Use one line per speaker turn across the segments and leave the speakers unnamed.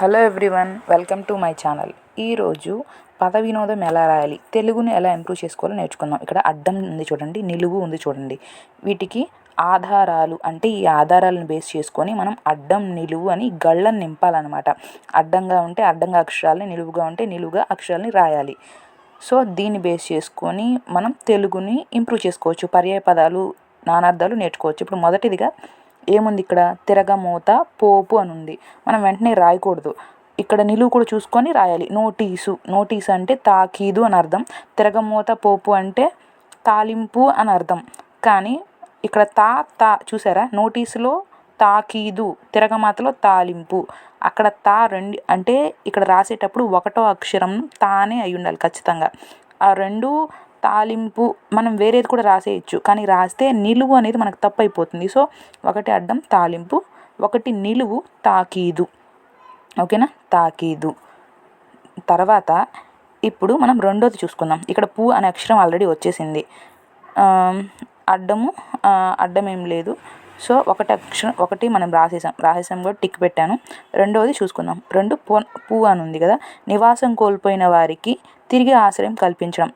Hello everyone welcome to my channel. ఈరోజు పద వినోదం ఎలా రాయాలి తెలుగుని ఎలా ఇంప్రూవ్ చేసుకోవాలో నేర్చుకుందాం. ఇక్కడ అడ్డం ఉంది చూడండి నిలువు ఉంది చూడండి. వీటికి ఆధారాలు అంటే ఈ ఆధారాలను బేస్ చేసుకొని మనం అడ్డం నిలువు అని గళ్ళని నింపాలన్నమాట. అడ్డంగా ఉంటే అడ్డంగా అక్షరాలని నిలువుగా ఉంటే నిలువుగా అక్షరాలని రాయాలి. సో దీన్ని బేస్ చేసుకొని మనం తెలుగుని ఇంప్రూవ్ చేసుకోవచ్చు. పర్యాయ పదాలు నానార్థాలు నేర్చుకోవచ్చు. ఇప్పుడు మొదటిదిగా ఏముంది ఇక్కడ? తిరగమోత పోపు అని ఉంది మనం వెంటనే రాయకూడదు. ఇక్కడ నిలువు కూడా చూసుకొని రాయాలి. నోటీసు. నోటీసు అంటే తాకీదు అని అర్థం. తిరగమోత పోపు అంటే తాలింపు అని అర్థం. కానీ ఇక్కడ తా తా చూసారా? నోటీసులో తాకీదు. తిరగమాతలో తాలింపు. అక్కడ తా రెండు అంటే ఇక్కడ రాసేటప్పుడు ఒకటో అక్షరం తానే అయి ఉండాలి ఖచ్చితంగా. ఆ రెండు తాలింపు మనం వేరేది కూడా రాసేయచ్చు. కానీ రాస్తే నిలువు అనేది మనకు తప్పు అయిపోతుంది సో ఒకటి అడ్డం తాలింపు ఒకటి నిలువు తాకీదు. ఓకేనా? తాకీదు. తర్వాత ఇప్పుడు మనం రెండోది చూసుకుందాం. ఇక్కడ పూ అనే అక్షరం ఆల్రెడీ వచ్చేసింది. అడ్డము అడ్డం ఏం లేదు. సో ఒకటి అక్షరం ఒకటి మనం రాసేసాం. రాసేసాం కూడా టిక్ పెట్టాను. రెండవది చూసుకుందాం. రెండు పూ పూ అని ఉంది కదా. నివాసం కోల్పోయిన వారికి తిరిగి ఆశ్రయం కల్పించడం.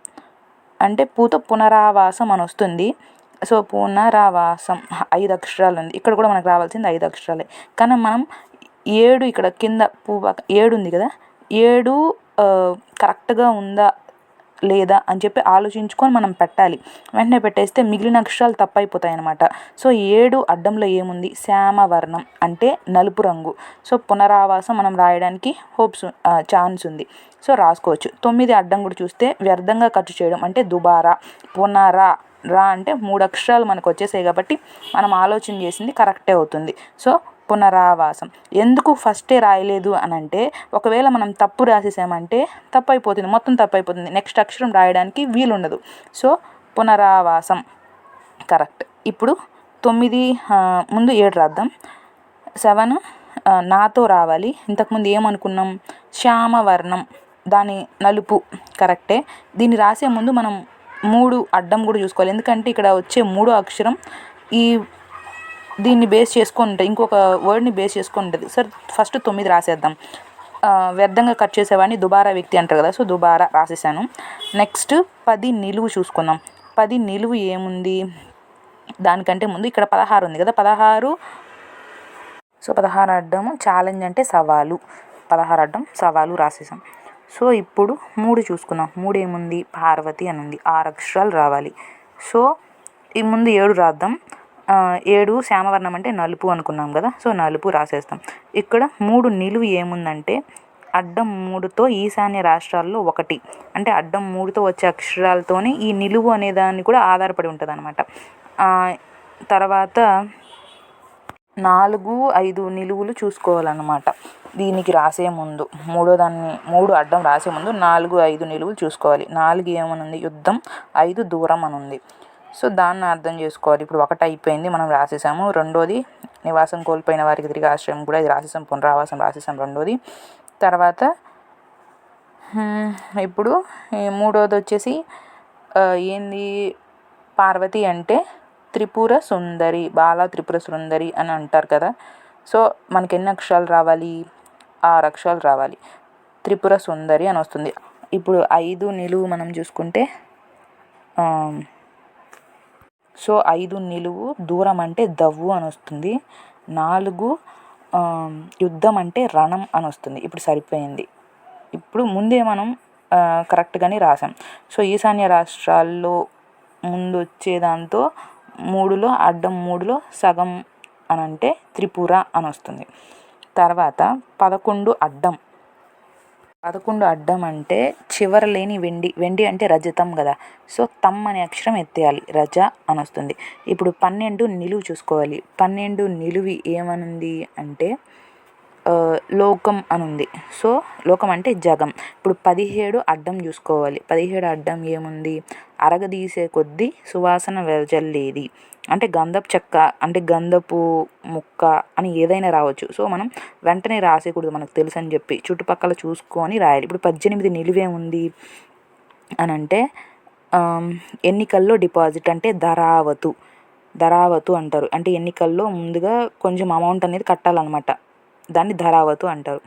అంటే పూతో పునరావాసం అని వస్తుంది. సో పునరావాసం ఐదు అక్షరాలు ఉంది. ఇక్కడ కూడా మనకు రావాల్సింది ఐదు అక్షరాలే. కానీ మనం ఏడు ఇక్కడ కింద పువ్వు ఏడు ఉంది కదా? ఏడు కరెక్ట్గా ఉందా లేదా అని చెప్పి ఆలోచించుకొని మనం పెట్టాలి. వెంటనే పెట్టేస్తే మిగిలిన అక్షరాలు తప్పైపోతాయి అనమాట సో ఏడు అడ్డంలో ఏముంది? శ్యామవర్ణం అంటే నలుపు రంగు. సో పునరావాసం మనం రాయడానికి హోప్స్ ఛాన్స్ ఉంది. సో రాసుకోవచ్చు. తొమ్మిది అడ్డం కూడా చూస్తే వ్యర్థంగా ఖర్చు చేయడం అంటే దుబారా పునరా రా అంటే మూడు అక్షరాలు మనకు వచ్చేసాయి కాబట్టి మనం ఆలోచన చేసింది కరెక్టే అవుతుంది. సో పునరావాసం. ఎందుకు ఫస్టే రాయలేదు అని అంటే ఒకవేళ మనం తప్పు రాసేసామంటే తప్పు అయిపోతుంది మొత్తం తప్పు అయిపోతుంది నెక్స్ట్ అక్షరం రాయడానికి వీలుండదు. సో పునరావాసం. కరెక్ట్. ఇప్పుడు తొమ్మిది ముందు ఏడు రాద్దాం. సెవెన్ నాతో రావాలి. ఇంతకుముందు ఏమనుకున్నాం? శ్యామవర్ణం. దాని నలుపు. కరెక్టే. దీన్ని రాసే ముందు మనం మూడు అడ్డం కూడా చూసుకోవాలి. ఎందుకంటే ఇక్కడ వచ్చే మూడో అక్షరం ఈ దీన్ని బేస్ చేసుకొని ఉంటుంది ఇంకొక వర్డ్ని బేస్ చేసుకొని ఉంటుంది సార్ ఫస్ట్ తొమ్మిది రాసేద్దాం. వ్యర్థంగా కట్ చేసేవాడిని దుబారా వ్యక్తి అంటారు కదా సో దుబారా రాసేసాను. నెక్స్ట్ పది నిలువు చూసుకుందాం. పది నిలువు ఏముంది? దానికంటే ముందు ఇక్కడ పదహారు ఉంది కదా పదహారు. సో పదహారు అడ్డం ఛాలెంజ్ అంటే సవాలు. పదహారు అడ్డం సవాలు రాసేసాం. సో ఇప్పుడు మూడు చూసుకుందాం. మూడు ఏముంది? పార్వతి అని ఉంది ఆరు అక్షరాలు రావాలి. సో ఈ ముందు ఏడు రాద్దాం. ఏడు శ్యామవర్ణం అంటే నలుపు అనుకున్నాం కదా సో నలుపు రాసేస్తాం. ఇక్కడ మూడు నిలువు ఏముందంటే అడ్డం మూడుతో ఈశాన్య రాష్ట్రాల్లో ఒకటి. అంటే అడ్డం మూడుతో వచ్చే అక్షరాలతోనే ఈ నిలువు అనే దాన్ని కూడా ఆధారపడి ఉంటుంది అనమాట తర్వాత నాలుగు ఐదు నిలువులు చూసుకోవాలన్నమాట. దీనికి రాసే ముందు మూడో దాన్ని మూడు అడ్డం రాసే ముందు నాలుగు ఐదు నిలువులు చూసుకోవాలి. నాలుగు ఏమనుంది? యుద్ధం ఐదు దూరం అని ఉంది సో దాన్ని అర్థం చేసుకోవాలి. ఇప్పుడు ఒకటి అయిపోయింది మనం రాసేసాము. రెండోది నివాసం కోల్పోయిన వారికి తిరిగి ఆశ్రయం కూడా ఇది రాసేసాం పునరావాసం రాసేసాం రెండోది. తర్వాత ఇప్పుడు మూడోది వచ్చేసి ఏంది పార్వతి అంటే త్రిపుర సుందరి బాల త్రిపుర సుందరి అని అంటారు కదా. సో మనకి ఎన్ని అక్షరాలు రావాలి? ఆరు అక్షరాలు రావాలి. త్రిపుర సుందరి అని వస్తుంది. ఇప్పుడు ఐదు నిలువు మనం చూసుకుంటే సో ఐదు నిలువు దూరం అంటే దవ్వు అని వస్తుంది. నాలుగు యుద్ధం అంటే రణం అని వస్తుంది. ఇప్పుడు సరిపోయింది. ఇప్పుడు ముందే మనం కరెక్ట్గానే రాసాం. సో ఈశాన్య రాష్ట్రాల్లో ముందు వచ్చే దాంతో మూడులో అడ్డం మూడులో సగం అని అంటే త్రిపుర అని వస్తుంది. తర్వాత పదకొండు అడ్డం. పదకొండు అడ్డం అంటే చివర లేని వెండి వెండి అంటే రజతం కదా. సో తమ్ అనే అక్షరం ఎత్తేయాలి. రజ అని వస్తుంది. ఇప్పుడు పన్నెండు నిలువు చూసుకోవాలి. పన్నెండు నిలువి ఏమనుంది అంటే లోకం అని ఉంది సో లోకం అంటే జగం. ఇప్పుడు పదిహేడు అడ్డం చూసుకోవాలి. పదిహేడు అడ్డం ఏముంది? అరగదీసే కొద్దీ సువాసన వెదజల్లేది. అంటే గంధపు చెక్క అంటే గంధపు ముక్క అని ఏదైనా రావచ్చు. సో మనం వెంటనే రాసేయకూడదు మనకు తెలుసు అని చెప్పి చుట్టుపక్కల చూసుకొని రాయాలి. ఇప్పుడు పద్దెనిమిది నిలువే ఉంది అని అంటే ఎన్నికల్లో డిపాజిట్ అంటే ధరావతు. ధరావతు అంటారు. అంటే ఎన్నికల్లో ముందుగా కొంచెం అమౌంట్ అనేది కట్టాలన్నమాట. దాన్ని ధరావతు అంటారు.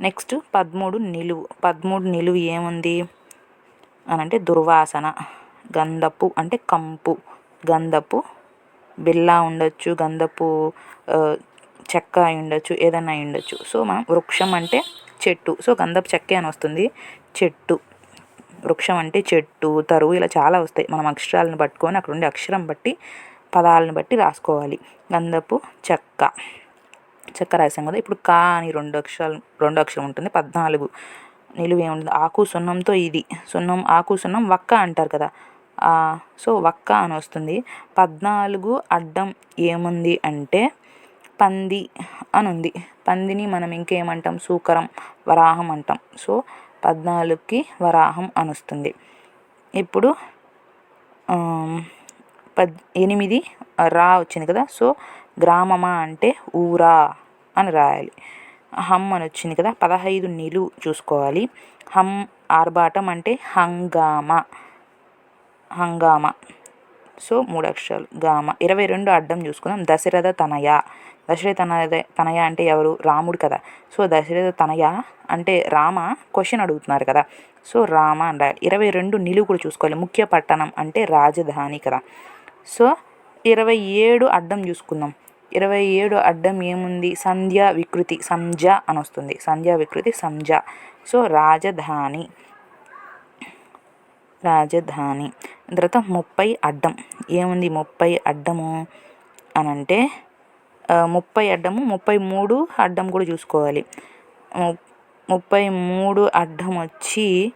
నెక్స్ట్ పదమూడు నిలువు. పదమూడు నిలువు ఏముంది? అని అంటే దుర్వాసన గంధపు అంటే కంపు. గంధపు బిల్లా ఉండొచ్చు గంధపు చెక్క అయి ఉండొచ్చు ఏదైనా అయి ఉండొచ్చు. సో మనం వృక్షం అంటే చెట్టు. సో గంధపు చెక్క అని వస్తుంది. చెట్టు. వృక్షం అంటే చెట్టు తరువు ఇలా చాలా వస్తాయి. మనం అక్షరాలను పట్టుకొని అక్కడ ఉండే అక్షరం బట్టి పదాలను బట్టి రాసుకోవాలి. గంధపు చెక్క. చెక్క రాసాం కదా. ఇప్పుడు కా అని రెండు అక్షరాలు రెండు అక్షరం ఉంటుంది పద్నాలుగు నిలువ ఏముంటుంది ఆకు సున్నంతో ఇది సున్నం ఆకు సున్నం వక్క అంటారు కదా. సో వక్క అని వస్తుంది. పద్నాలుగు అడ్డం ఏముంది అంటే పంది అని ఉంది. పందిని మనం ఇంకేమంటాం? సూకరం వరాహం అంటాం. సో పద్నాలుగుకి వరాహం అని వస్తుంది. ఇప్పుడు పద్ ఎనిమిది రా వచ్చింది కదా. సో గ్రామమా అంటే ఊరా అని రాయాలి. హమ్ అని వచ్చింది కదా పదహైదు నిలు చూసుకోవాలి. హమ్ ఆర్భాటం అంటే హంగామా. హంగామా. సో మూడు అక్షరాలు. గామ. ఇరవై రెండు అడ్డం చూసుకుందాం. దశరథ తనయ. దశరథ తనయ తనయ అంటే ఎవరు? రాముడు కదా. సో దశరథ తనయ అంటే రామ క్వశ్చన్ అడుగుతున్నారు కదా. సో రామ అని రాయాలి. ఇరవై రెండు నిలువు కూడా చూసుకోవాలి. ముఖ్య పట్టణం అంటే రాజధాని కదా. సో ఇరవై ఏడు అడ్డం చూసుకుందాం. ఇరవై ఏడు అడ్డం ఏముంది? సంధ్యా వికృతి సంజ అని వస్తుంది సంధ్యా వికృతి సంజ సో రాజధాని. రాజధాని. తర్వాత ముప్పై అడ్డం. ఏముంది ముప్పై అడ్డము? అని అంటే ముప్పై అడ్డము ముప్పై మూడు అడ్డం కూడా చూసుకోవాలి. ముప్పై మూడు అడ్డం వచ్చి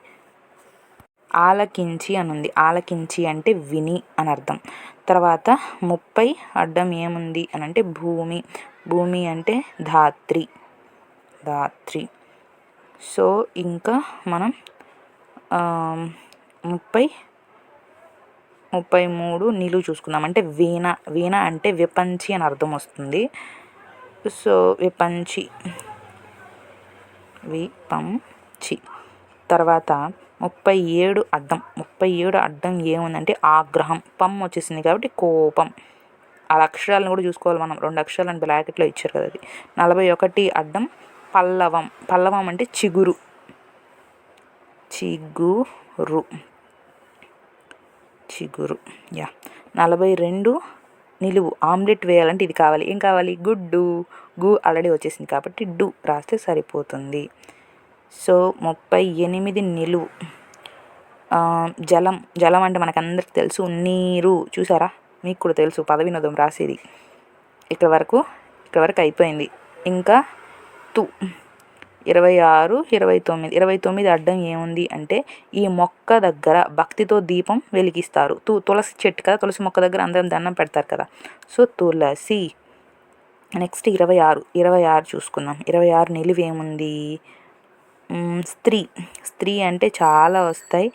ఆలకించి అని ఉంది ఆలకించి అంటే విని అని అర్థం తర్వాత ముప్పై అడ్డం ఏముంది అని అంటే భూమి. భూమి అంటే ధాత్రి. ధాత్రి. సో ఇంకా మనం ముప్పై ముప్పై మూడు నిలువు చూసుకుందాం. అంటే వీణ. వీణ అంటే విపంచి అని అర్థం వస్తుంది. సో విపంచి. విపంచి. తర్వాత ముప్పై ఏడు అడ్డం ముప్పై ఏడు అడ్డం ఏముందంటే ఆగ్రహం. పమ్ వచ్చేసింది కాబట్టి కోపం. ఆ అక్షరాలను కూడా చూసుకోవాలి మనం. రెండు అక్షరాలను బ్లాకెట్లో ఇచ్చారు కదా అది. నలభై ఒకటి అడ్డం పల్లవం. పల్లవం అంటే చిగురు. చిగురు. చిగురు. యా. నలభై రెండు నిలువు. ఆమ్లెట్ వేయాలంటే ఇది కావాలి. ఏం కావాలి? గుడ్డు. గు ఆల్రెడీ వచ్చేసింది కాబట్టి డు రాస్తే సరిపోతుంది. సో ముప్పై ఎనిమిది నిలువు. జలం జలం అంటే మనకందరికి తెలుసు. నీరు చూసారా? మీకు కూడా తెలుసు పదవినోదం రాసేది. ఇక్కడ వరకు ఇక్కడ వరకు అయిపోయింది. ఇంకా తు ఇరవై ఆరు ఇరవై తొమ్మిది ఇరవై తొమ్మిది అడ్డం ఏముంది అంటే ఈ మొక్క దగ్గర భక్తితో దీపం వెలిగిస్తారు. తు తులసి చెట్టు కదా తులసి మొక్క దగ్గర అందరం దండం పెడతారు కదా. సో తులసి నెక్స్ట్ ఇరవై ఆరు ఇరవై ఆరు చూసుకుందాం. ఇరవై ఆరు నిలువేముంది? ఏముంది స్త్రీ. స్త్రీ అంటే చాలా వస్తాయి.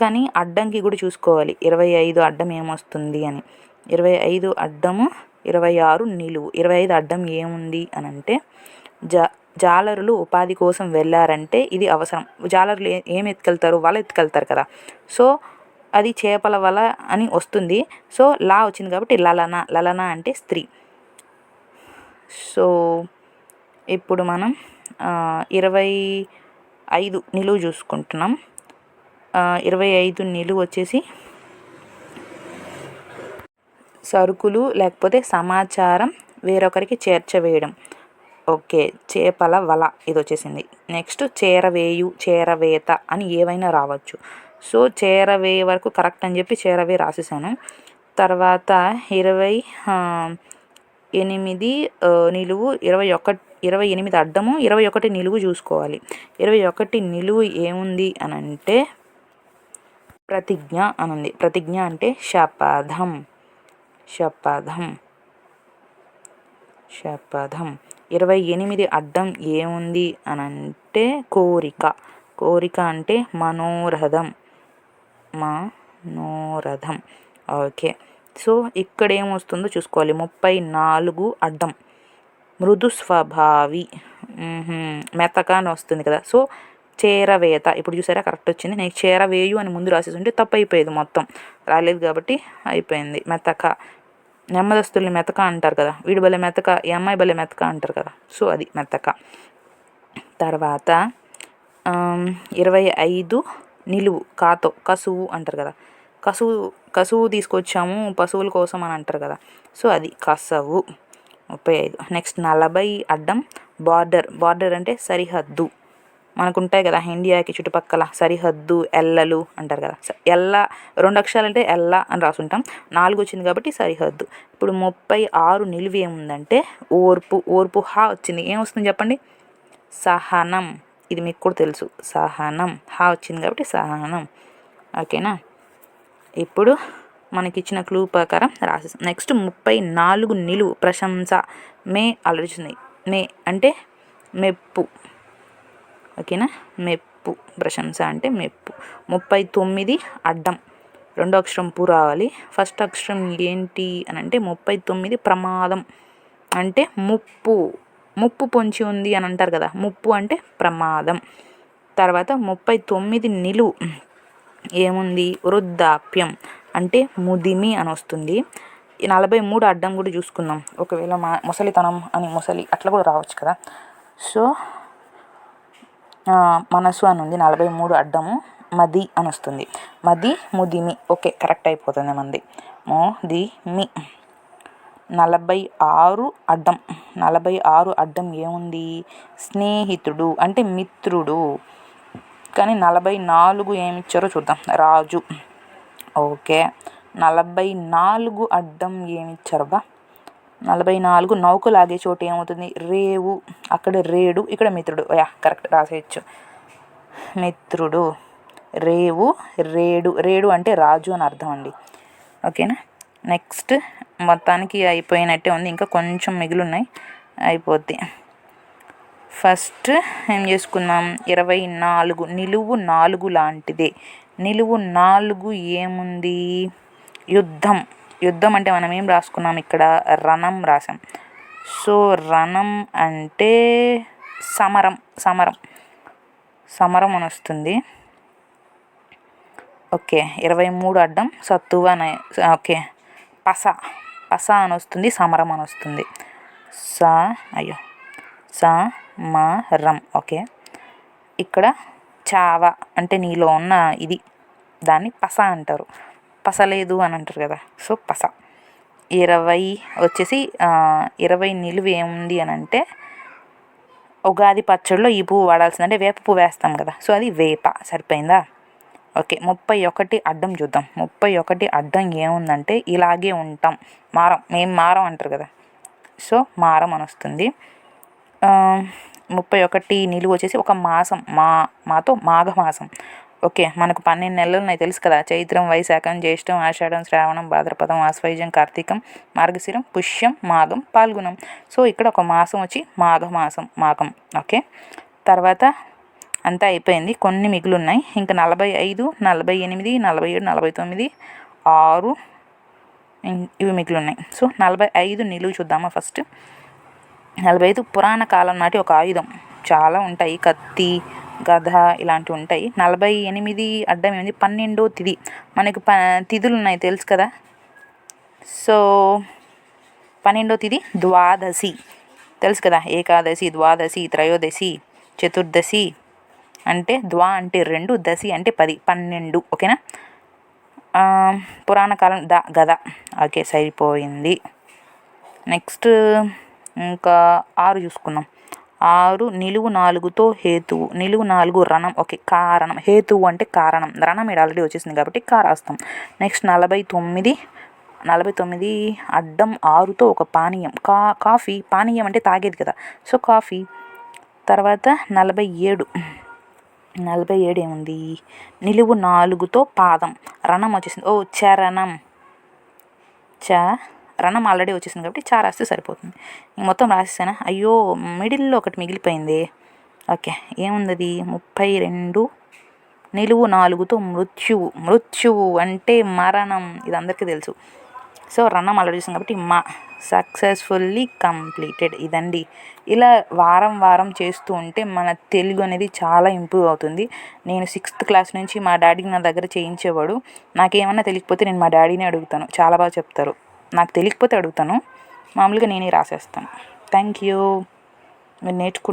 కానీ అడ్డంకి కూడా చూసుకోవాలి. ఇరవై ఐదు అడ్డం ఏమొస్తుంది అని. ఇరవై ఐదు అడ్డము ఇరవై ఆరు నిలువు. ఇరవై ఐదు అడ్డం ఏముంది అని అంటే జా జాలరులు ఉపాధి కోసం వెళ్ళారంటే ఇది అవసరం. జాలరులు ఏం ఎత్తుకెళ్తారు? వల ఎత్తుకెళ్తారు కదా. సో అది చేపల వల అని వస్తుంది. సో లా వచ్చింది కాబట్టి లలన. లలన అంటే స్త్రీ. సో ఇప్పుడు మనం ఇరవై ఐదు నిలువు చూసుకుంటున్నాం. ఇరవై ఐదు నిలువు వచ్చేసి సరుకులు లేకపోతే సమాచారం వేరొకరికి చేర్చవేయడం. ఓకే చేపల వల ఇది వచ్చేసింది. నెక్స్ట్ చేరవేయు చేరవేత అని ఏవైనా రావచ్చు. సో చేరవే వరకు కరెక్ట్ అని చెప్పి చేరవే రాసేసాను. తర్వాత ఇరవై ఎనిమిది నిలువు ఇరవై ఒకటి ఇరవై ఎనిమిది అడ్డము ఇరవై ఒకటి నిలువు చూసుకోవాలి. ఇరవై ఒకటి నిలువు ఏముంది అని అంటే ప్రతిజ్ఞ అని ఉంది ప్రతిజ్ఞ అంటే శపథం. శపథం. శపథం. ఇరవై ఎనిమిది అడ్డం ఏముంది అని అంటే కోరిక. కోరిక అంటే మనోరథం. మనోరథం. ఓకే. సో ఇక్కడ ఏమొస్తుందో చూసుకోవాలి. ముప్పై నాలుగు అడ్డం మృదు స్వభావి మెతక అని వస్తుంది కదా. సో చేరవేత. ఇప్పుడు చూసారా? కరెక్ట్ వచ్చింది. నేను చేరవేయు అని ముందు రాసేసి ఉంటే తప్పు అయిపోయేది మొత్తం. రాలేదు కాబట్టి అయిపోయింది. మెతక నెమ్మదస్తుల్ని మెతక అంటారు కదా. వీడు భలే మెతక ఈ అమ్మాయి భలే మెతక అంటారు కదా. సో అది మెతక తర్వాత ఇరవై ఐదు నిలువు. కాతో కసువు అంటారు కదా. కసువు కసువు తీసుకొచ్చాము పశువుల కోసం అని అంటారు కదా. సో అది కసవు. ముప్పై ఐదు. నెక్స్ట్ నలభై అడ్డం బార్డర్ బార్డర్ అంటే సరిహద్దు. మనకు ఉంటాయి కదా ఇండియాకి చుట్టుపక్కల సరిహద్దు ఎల్లలు అంటారు కదా. ఎల్ల రెండు అక్షరాలు అంటే ఎల్ల అని రాసుంటాం. నాలుగు వచ్చింది కాబట్టి సరిహద్దు. ఇప్పుడు ముప్పై ఆరు నిలువి ఏముందంటే ఓర్పు. ఓర్పు హా వచ్చింది. ఏం వస్తుంది చెప్పండి? సహనం. ఇది మీకు కూడా తెలుసు. సహనం. హా వచ్చింది కాబట్టి సహనం. ఓకేనా? ఇప్పుడు మనకిచ్చిన క్లూ ప్రకారం రాసేసాం. నెక్స్ట్ ముప్పై నాలుగు నిలువు ప్రశంస మే ఆలోచిస్తుంది మే అంటే మెప్పు. ఓకేనా? మెప్పు. ప్రశంస అంటే మెప్పు. ముప్పై తొమ్మిది అడ్డం. రెండో అక్షరం పు రావాలి. ఫస్ట్ అక్షరం ఏంటి అని అంటే ముప్పై తొమ్మిది ప్రమాదం అంటే ముప్పు. ముప్పు పొంచి ఉంది అని అంటారు కదా. ముప్పు అంటే ప్రమాదం. తర్వాత ముప్పై తొమ్మిది నిలువు. ఏముంది? వృద్ధాప్యం. అంటే ముదిమి అని వస్తుంది. నలభై మూడు అడ్డం కూడా చూసుకుందాం. ఒకవేళ మా ముసలితనం అని ముసలి అట్లా కూడా రావచ్చు కదా. సో మనసు అని ఉంది. నలభై మూడు అడ్డము మది అని వస్తుంది. మది ముదిమి. ఓకే కరెక్ట్ అయిపోతుంది మంది. మోదిమి. నలభై ఆరు అడ్డం. నలభై ఆరు అడ్డం ఏముంది? స్నేహితుడు అంటే మిత్రుడు. కానీ నలభై నాలుగు ఏమి ఇచ్చారో చూద్దాం. రాజు. ఓకే. నలభై నాలుగు అడ్డం ఏమి ఇచ్చారు నలభై నాలుగు నౌక లాగే చోటు ఏమవుతుంది? రేవు. అక్కడ రేడు ఇక్కడ మిత్రుడు. Yeah correct. రాసేయచ్చు. మిత్రుడు రేవు రేడు. రేడు అంటే రాజు అని అర్థం అండి. ఓకేనా? నెక్స్ట్ మొత్తానికి అయిపోయినట్టే ఉంది. ఇంకా కొంచెం మిగిలి ఉన్నాయి అయిపోద్ది. ఫస్ట్ ఏం చేసుకున్నాం ఇరవై నాలుగు నిలువు నాలుగు లాంటిదే. నిలువు నాలుగు ఏముంది? యుద్ధం. యుద్ధం అంటే మనం ఏం రాసుకున్నాం ఇక్కడ? రణం రాసాం సో రణం అంటే సమరం సమరం. సమరం అని వస్తుంది. ఓకే ఇరవై మూడు అడ్డం సత్తువ అని ఓకే. పస. పస అని వస్తుంది సమరం అని వస్తుంది. స అయ్యో. స మ రం ఓకే. ఇక్కడ చావ అంటే నీలో ఉన్న ఇది. దాన్ని పస అంటారు. పస లేదు అని అంటారు కదా. సో పస. ఇరవై వచ్చేసి ఇరవై నిలువ ఏముంది అని అంటే ఉగాది పచ్చడిలో ఈ పువ్వు వాడాల్సింది అంటే వేప పువ్వు వేస్తాం కదా. సో అది వేప. సరిపోయిందా? ఓకే. ముప్పై ఒకటి అడ్డం చూద్దాం. ముప్పై ఒకటి అడ్డం ఏముందంటే ఇలాగే ఉంటాం. మారం. మేము మారం అంటారు కదా. సో మారం అని వస్తుంది. ముప్పై ఒకటి నిలువ వచ్చేసి ఒక మాసం మా మాతో మాఘమాసం. ఓకే మనకు పన్నెండు నెలలు ఉన్నాయి తెలుసు కదా. చైత్రం వైశాఖం జ్యేష్టం ఆషాఢం శ్రావణం భాద్రపదం ఆశ్వైజం కార్తీకం మార్గశిరం పుష్యం మాఘం పాల్గొనం సో ఇక్కడ ఒక మాసం వచ్చి మాఘమాసం మాఘం. ఓకే? తర్వాత అంతా అయిపోయింది. కొన్ని మిగులు ఉన్నాయి ఇంకా నలభై ఐదు నలభై ఎనిమిది నలభై ఏడు నలభై తొమ్మిది ఆరు ఇవి మిగిలి ఉన్నాయి సో నలభై ఐదు నిలువు చూద్దామా ఫస్ట్. నలభై ఐదు పురాణ కాలం నాటి ఒక ఆయుధం. చాలా ఉంటాయి. కత్తి గద ఇలాంటివి ఉంటాయి. నలభై ఎనిమిది అడ్డం ఏమింది పన్నెండో తిది. మనకి ప తిథులు ఉన్నాయి. తెలుసు కదా? సో పన్నెండో తిది ద్వాదశి. తెలుసు కదా? ఏకాదశి ద్వాదశి త్రయోదశి చతుర్దశి అంటే ద్వా అంటే రెండు దశి అంటే పది. పన్నెండు. ఓకేనా? పురాణ కాలం ద గద ఓకే సరిపోయింది. నెక్స్ట్ ఇంకా ఆరు చూసుకున్నాం ఆరు నిలువు నాలుగుతో హేతువు నిలువు నాలుగు రణం ఓకే కారణం. హేతువు అంటే కారణం. రణం ఇక్కడ ఆల్రెడీ వచ్చేసింది కాబట్టి కా రాస్తాం నెక్స్ట్ నలభై తొమ్మిది నలభై తొమ్మిది అడ్డం ఆరుతో ఒక పానీయం. కా కాఫీ పానీయం అంటే తాగేది కదా. So coffee. తర్వాత నలభై ఏడు నలభై ఏడు ఏముంది? నిలువు నాలుగుతో పాదం. రణం వచ్చేసింది. ఓ చరణం. చ రణం ఆల్రెడీ వచ్చేసింది కాబట్టి చా రాస్తే సరిపోతుంది. మొత్తం రాసేసానా? అయ్యో మిడిల్లో ఒకటి మిగిలిపోయింది. ఓకే ఏముంది అది ముప్పై రెండు నిలువు నాలుగుతో మృత్యువు. మృత్యువు అంటే మరణం. ఇది అందరికీ తెలుసు. సో రణం ఆల్రెడీ చేసాం కాబట్టి మా సక్సెస్ఫుల్లీ కంప్లీటెడ్. ఇదండి. ఇలా వారం వారం చేస్తూ ఉంటే మన తెలుగు అనేది చాలా ఇంప్రూవ్ అవుతుంది. నేను సిక్స్త్ క్లాస్ నుంచి మా డాడీకి నా దగ్గర చేయించేవాడు. నాకేమన్నా తెలియకపోతే నేను మా డాడీని అడుగుతాను. చాలా బాగా చెప్తారు. నాకు తెలియకపోతే అడుగుతాను. మామూలుగా నేనే రాసేస్తాను. థ్యాంక్ యూ మీరు నేర్చుకు